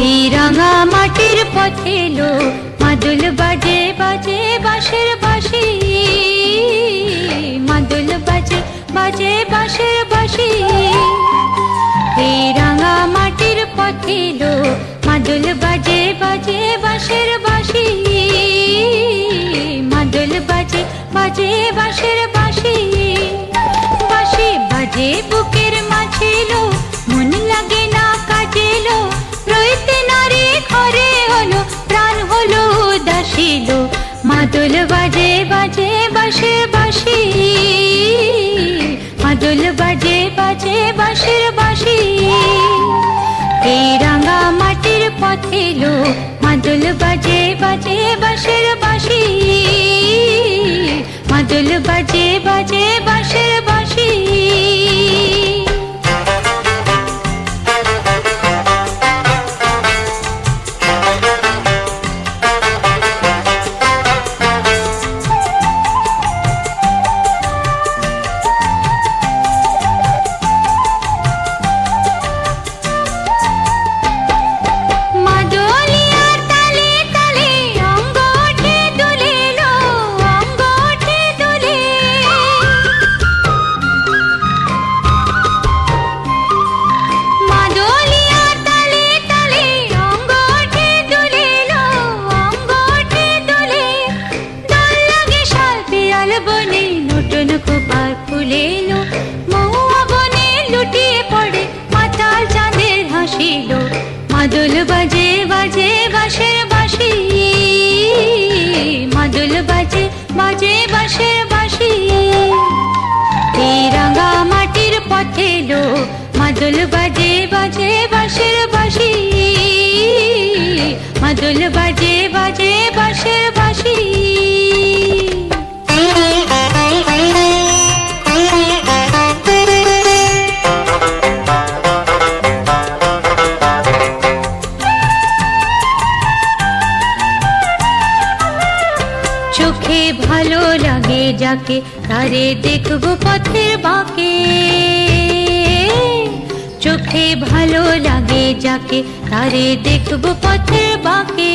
এই রাঙা মাটির পথে লো মাদুল বাজে বাজে বাঁশের বাঁশি। মাদুল বাজে বাজে বাঁশের বাঁশি। এই রঙা মাটির পথে লো মাদুল বাজে বাজে বাঁশের বাঁশি। মাদুল বাজে বাজে বাঁশের বাঁশি। বাঁশি বাজে বুকে মাদুল বাজে বাজে বাসে বাসি মাদুল বাজে বাজে, বাঁশের বাসি এই রাঙা মাটির পথে লো মাদুল বাজে বাজে, বাঁশের বাসি মাদুল বাজে বাজে, বাঁশের নতুন মহুয়া বনে লুটিয়ে পড়ে মাতাল চাঁদের হাসিল। বাজে বাজে মাদুল বাজে বাজে এই রাঙা মাটির পথে লো মাদুল বাজে বাজে বাঁশের বাঁশি মাদুল বাজে বাজে বাঁশের চোখে ভালো লাগে যাকে, তারে দেখব পথের বাঁকে। চোখে ভালো লাগে যাকে, তারে দেখব পথের বাঁকে।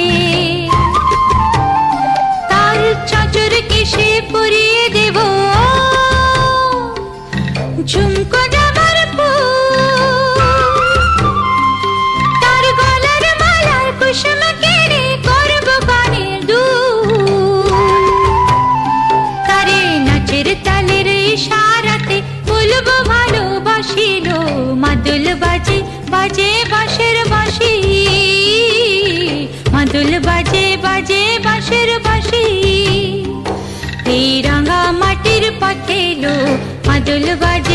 তার চাচর কিসে পরিয়ে দেব বাজে বাঁশের বাঁশি। এই মাটির পথে লো মাদুল বাজে বাজে